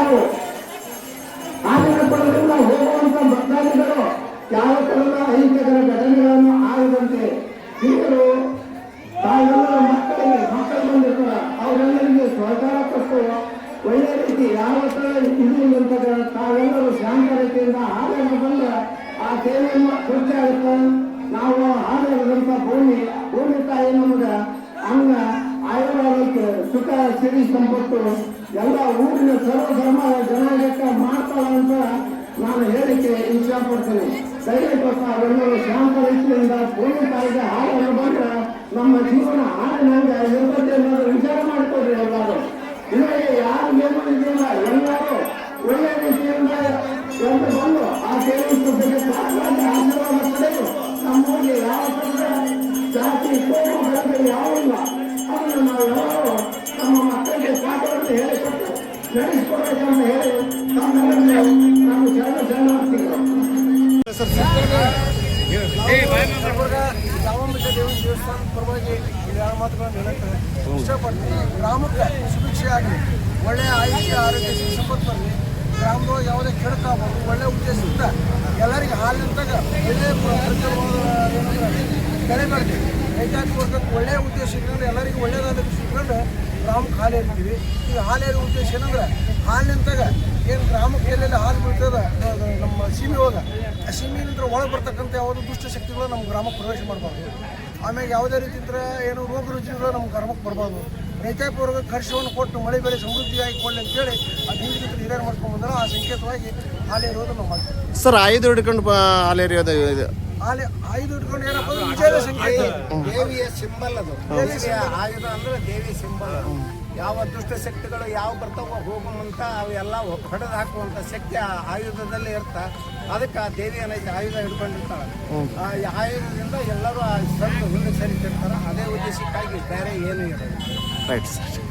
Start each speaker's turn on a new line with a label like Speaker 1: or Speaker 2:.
Speaker 1: ಯಾರು ಆಚರಣೆ ಪಡೆದ್ರಿಂದ ಹೋಗುವಂತ ಭಕ್ತಾದಿಗಳು ಯಾವ ತರದ ಅಹಿಂಸಕರ ಘಟನೆಗಳನ್ನು ಆಗದಂತೆ ಈಗಲೂ ತಾವೆಲ್ಲರ ಮಕ್ಕಳಿಗೆ ಮಕ್ಕಳು ಬಂದಿರ್ತಾರ ಅವರೆಲ್ಲರಿಗೆ ಸಹಕಾರ ಕೊಟ್ಟು ಒಳ್ಳೆಯ ರೀತಿ ಯಾವ ತರ ಇದು ತಾವೆಲ್ಲರೂ ಶಾಂತ ರೀತಿಯಿಂದ ಆದಾಯ ಬಂದ ಆ ಸೇವೆಯನ್ನು ಖರ್ಚಾಗುತ್ತೆ ನಾವು ಆದಾಯದಂತ ಭೂಮಿ ಭೂಮಿ ತಾಯಿ ನಮ್ಗೆ ಅಂಗ ಸರ್ಕಾರದಂತೆ ಸುಖ, ಸಿರಿ, ಸಂಪತ್ತು, ಎಲ್ಲ ಊರಿನ ಸರ್ವಧರ್ಮದ ಜನಾಂಗಕ್ಕೆ ಮಾಡ್ತಾಳ ಅಂತ ನಾನು ಹೇಳಿಕೆ ಇಷ್ಟಪಡ್ತೇನೆ ದಯವಿಟ್ಟು ತಾವೆಲ್ಲರೂ ಶಾಂತ ರೀತಿಯಿಂದ ಪೂರ್ಣ ತಾಯಿಗೆ ಹಾಲನ್ನು ಬಂದ್ರೆ ಅದನ್ನು ನಾವೆಲ್ಲರೂ ನಮ್ಮ ಮಕ್ಕಳಿಗೆ ಪಾಠವನ್ನು ಹೇಳಿಕೊಟ್ಟು ನಡೆಸಿಕೊಡಬೇಕಂತ ಹೇಳಿ ತಮ್ಮೆಲ್ಲರಿಗೂ ನಾವು ಶರಣ ಶರಣಾರ್ಥಿಗಳು
Speaker 2: ದೇವಸ್ಥಾನದ ಪರವಾಗಿ ಎರಡು ಮಾತುಗಳನ್ನು ಹೇಳಕ್ಕೆ ಇಷ್ಟಪಡ್ತೀನಿ ಗ್ರಾಮಕ್ಕೆ ಸುಭಿಕ್ಷೆ ಆಗಲಿ ಒಳ್ಳೆಯ ಆರೋಗ್ಯ ಸಂಪತ್ತು ಬರಲಿ ಗ್ರಾಮದೊಳಗೆ ಯಾವುದೇ ಕೆಡಕಾಗಬಾರ್ದು ಒಳ್ಳೆಯ ಉದ್ದೇಶದಿಂದ ಎಲ್ಲರಿಗೆ ಹಾಲಿನಂತಾಗ ಒಳ್ಳೆಯ ಬೆಳೆ ಬೆಳೆದಿ ರೈತಾಪಿ ವರ್ಗಕ್ಕೆ ಒಳ್ಳೆಯ ಉದ್ದೇಶ ಇಟ್ಕೊಂಡು ಎಲ್ಲರಿಗೂ ಒಳ್ಳೆಯದಾದ ಇಟ್ಕೊಂಡು ಗ್ರಾಮಕ್ಕೆ ಹಾಲು ಏರಿತೀವಿ ಈಗ ಹಾಲು ಉದ್ದೇಶ ಏನಂದ್ರೆ ಹಾಲಿನಂತಾಗ ಏನು ಗ್ರಾಮಕ್ಕೆ ಎಲ್ಲೆಲ್ಲ ಹಾಲು ಬೀಳ್ತದ ನಮ್ಮ ಸೀಮೆ ಒಳಗೆ. ಆ ಸೀಮೆಯಿಂದ ಒಳಗೆ ಬರ್ತಕ್ಕಂಥ ಯಾವುದೋ ದುಷ್ಟ ಶಕ್ತಿಗಳು ನಮ್ಮ ಗ್ರಾಮಕ್ಕೆ ಪ್ರವೇಶ ಮಾಡಬಾರ್ದು. ಆಮೇಲೆ ಯಾವುದೇ ರೀತಿ ಏನು ರೋಗ ರುಜಿನಗಳು ನಮ್ಮ ಗ್ರಾಮಕ್ಕೆ ಬರಬಾರ್ದು. ರೈತಾಪಿ ವರ್ಗಕ್ಕೆ ಖರ್ಚವನ್ನು ಕೊಟ್ಟು ಮಳೆ ಬೆಳೆ ಸಮೃದ್ಧಿಯಾಗಿ ಕೊಡಲಿ ಅಂತೇಳಿ ಆ ಹಿಂದಿನ ಹಿರಿಯರು ಮಾಡ್ಕೊಂಡು ಬಂದ್ರೆ ಆ ಸಂಕೇತವಾಗಿ ಹಾಲು ನಾವು ಮಾಡ್ತೀವಿ.
Speaker 3: ಸರ್, ಆಯುಧ ಹಿಡ್ಕೊಂಡು ಹಾಲೇರಿಯೋದು
Speaker 2: ಹಾಲು ಆಯುಧ ಇಟ್ಕೊಂಡು ಏನಪ್ಪ ವಿಜಯದ ಸಂಕೇತ
Speaker 1: ದೇವಿಯ ಸಿಂಬಲ್ ಅದು. ದೇವಿಯ ಆಯುಧ ಅಂದ್ರೆ ದೇವಿ ಸಿಂಬಲ್ ಯಾವ ದುಷ್ಟ ಶಕ್ತಿಗಳು ಯಾವ ಬರ್ತಾವ ಹೋಗುವಂತ ಅವೆಲ್ಲ ಹೊಡೆದು ಹಾಕುವಂತ ಶಕ್ತಿ ಆ ಆಯುಧದಲ್ಲಿ ಇರ್ತ. ಅದಕ್ಕೆ ಆ ದೇವಿ ಏನೈತೆ ಆಯುಧ ಹಿಡ್ಕೊಂಡಿರ್ತಾಳೆ. ಆ ಆಯುಧದಿಂದ ಎಲ್ಲರೂ ಆ ಸತ್ತು ಹಿಂದೆ ಸರಿತಿರ್ತಾರ. ಅದೇ ಉದ್ದೇಶಕ್ಕಾಗಿ ಬೇರೆ ಏನು ಇರೋದು
Speaker 3: ರೈಟ್ ಸರ್